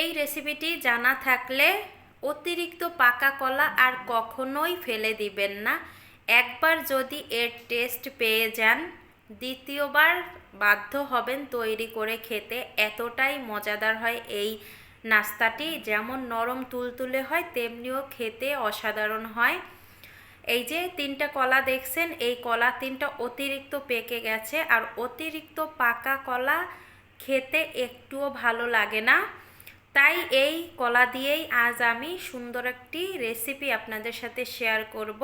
এই রেসিপিটি জানা থাকলে অতিরিক্ত পাকা কলা আর কখনোই ফেলে দিবেন না। একবার যদি এর টেস্ট পেয়ে যান, দ্বিতীয়বার বাধ্য হবেন তৈরি করে খেতে। এতটাই মজাদার হয় এই নাস্তাটি। যেমন নরম তুলতুলে হয়, তেমনিও খেতে অসাধারণ হয়। এই যে তিনটা কলা দেখছেন, এই কলা তিনটা অতিরিক্ত পেকে গেছে। আর অতিরিক্ত পাকা কলা খেতে একটুও ভালো লাগে না। তাই এই কলা দিয়েই আজ আমি সুন্দর একটি রেসিপি আপনাদের সাথে শেয়ার করব।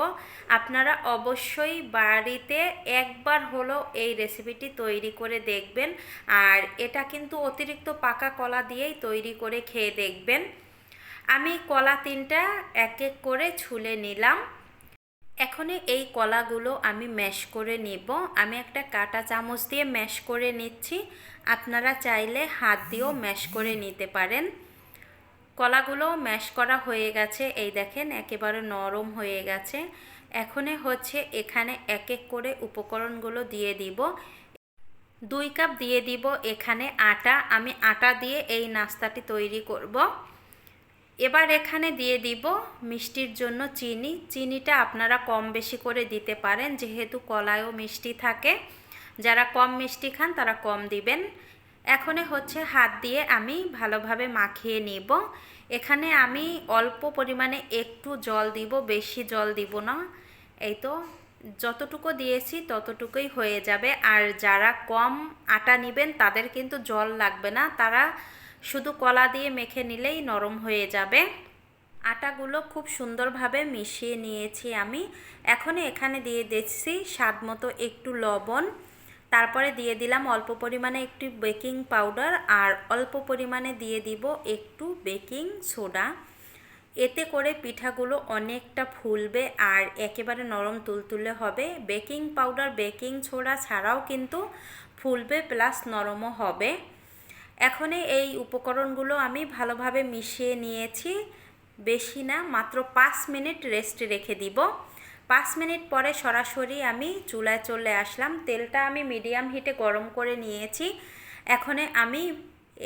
আপনারা অবশ্যই বাড়িতে একবার হলো এই রেসিপিটি তৈরি করে দেখবেন আর এটা কিন্তু অতিরিক্ত পাকা কলা দিয়েই তৈরি করে খেয়ে দেখবেন। আমি কলা তিনটা এক এক করে ছুলে নিলাম। এখনই এই কলাগুলো আমি ম্যাশ করে নিব। আমি একটা কাটা চামচ দিয়ে ম্যাশ করে নিচ্ছি। আপনারা চাইলে হাত দিয়েও ম্যাশ করে নিতে পারেন। কলাগুলো ম্যাশ করা হয়ে গেছে। এই দেখেন, একেবারে নরম হয়ে গেছে। এখনে হচ্ছে এখানে এক এক করে উপকরণগুলো দিয়ে দিব। দুই কাপ দিয়ে দিব এখানে আটা। আমি আটা দিয়ে এই নাস্তাটি তৈরি করব। এবার এখানে দিয়ে দিব মিষ্টির জন্য চিনি। চিনিটা আপনারা কম বেশি করে দিতে পারেন, যেহেতু কলায়ও মিষ্টি থাকে। যারা কম মিষ্টি খান তারা কম দিবেন। এখনে হচ্ছে হাত দিয়ে আমি ভালোভাবে মাখিয়ে নিব। এখানে আমি অল্প পরিমাণে একটু জল দিব, বেশি জল দিব না। এই তো, যতটুকু দিয়েছি ততটুকুই হয়ে যাবে। আর যারা কম আটা নেবেন তাদের কিন্তু জল লাগবে না। তারা শুধু কলা দিয়ে মেখে নিলেই নরম হয়ে যাবে। আটাগুলো খুব সুন্দরভাবে মিশিয়ে নিয়েছি আমি। এখন এখানে দিয়ে দিচ্ছি স্বাদ মতো একটু লবণ। তারপরে দিয়ে দিলাম অল্প পরিমাণে একটু বেকিং পাউডার আর অল্প পরিমাণে দিয়ে দিব একটু বেকিং সোডা। এতে করে পিঠাগুলো অনেকটা ফুলবে আর একেবারে নরম তুলতুলে হবে। বেকিং পাউডার, বেকিং সোডা ছাড়াও কিন্তু ফুলবে প্লাস নরমও হবে। এখন এই উপকরণগুলো আমি ভালোভাবে মিশিয়ে নিয়েছি। বেশি না, মাত্র পাঁচ মিনিট রেস্টে রেখে দিব। পাঁচ মিনিট পরে সরাসরি আমি চুলায় চলে আসলাম। তেলটা আমি মিডিয়াম হিটে গরম করে নিয়েছি। এখনে আমি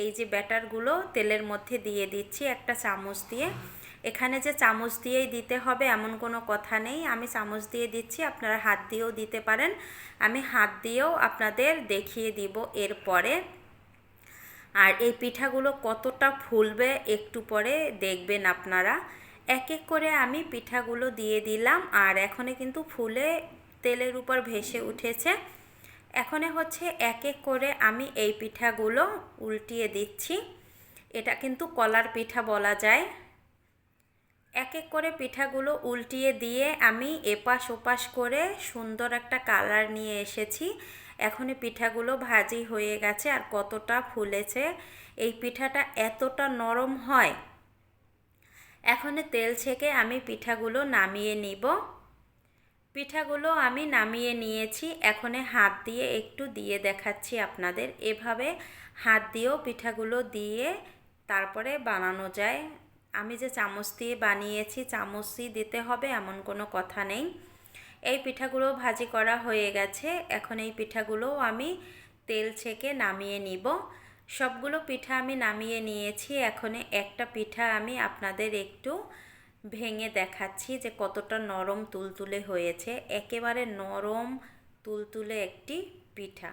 এই যে ব্যাটারগুলো তেলের মধ্যে দিয়ে দিচ্ছি একটা চামচ দিয়ে। এখানে যে চামচ দিয়েই দিতে হবে এমন কোনো কথা নেই। আমি চামচ দিয়ে দিচ্ছি, আপনারা হাত দিয়েও দিতে পারেন। আমি হাত দিয়েও আপনাদের দেখিয়ে দিব এরপরে। আর এই পিঠাগুলো কতটা ফুলবে একটু পরে দেখবেন আপনারা। এক এক করে আমি পিঠাগুলো দিয়ে দিলাম আর এখনে কিন্তু ফুলে তেলের উপর ভেসে উঠেছে। এখনে হচ্ছে এক এক করে আমি এই পিঠাগুলো উল্টিয়ে দিচ্ছি। এটা কিন্তু কলার পিঠা বলা যায়। এক এক করে পিঠাগুলো উল্টিয়ে দিয়ে আমি এপাশ ওপাশ করে সুন্দর একটা কালার নিয়ে এসেছি। এখনই পিঠাগুলো ভাজি হয়ে গেছে আর কতটা ফুলেছে। এই পিঠাটা এতটা নরম হয়। এখন তেল ছেঁকে আমি পিঠাগুলো নামিয়ে নিব। পিঠাগুলো আমি নামিয়ে নিয়েছি। এখনে হাত দিয়ে একটু দিয়ে দেখাচ্ছি আপনাদের। এভাবে হাত দিয়েও পিঠাগুলো দিয়ে তারপরে বানানো যায়। আমি যে চামচ দিয়ে বানিয়েছি চামচই দিতে হবে এমন কোনো কথা নেই। এই পিঠাগুলো ভাজি করা হয়ে গেছে। এখন এই পিঠাগুলো আমি তেল ছেঁকে নামিয়ে নিব। সবগুলো পিঠা আমি নামিয়ে নিয়েছি। এখন একটা পিঠা আমি আপনাদের একটু ভেঙে দেখাচ্ছি যে কতটা নরম তুলতুলে হয়েছে। একেবারে নরম তুলতুলে একটি পিঠা।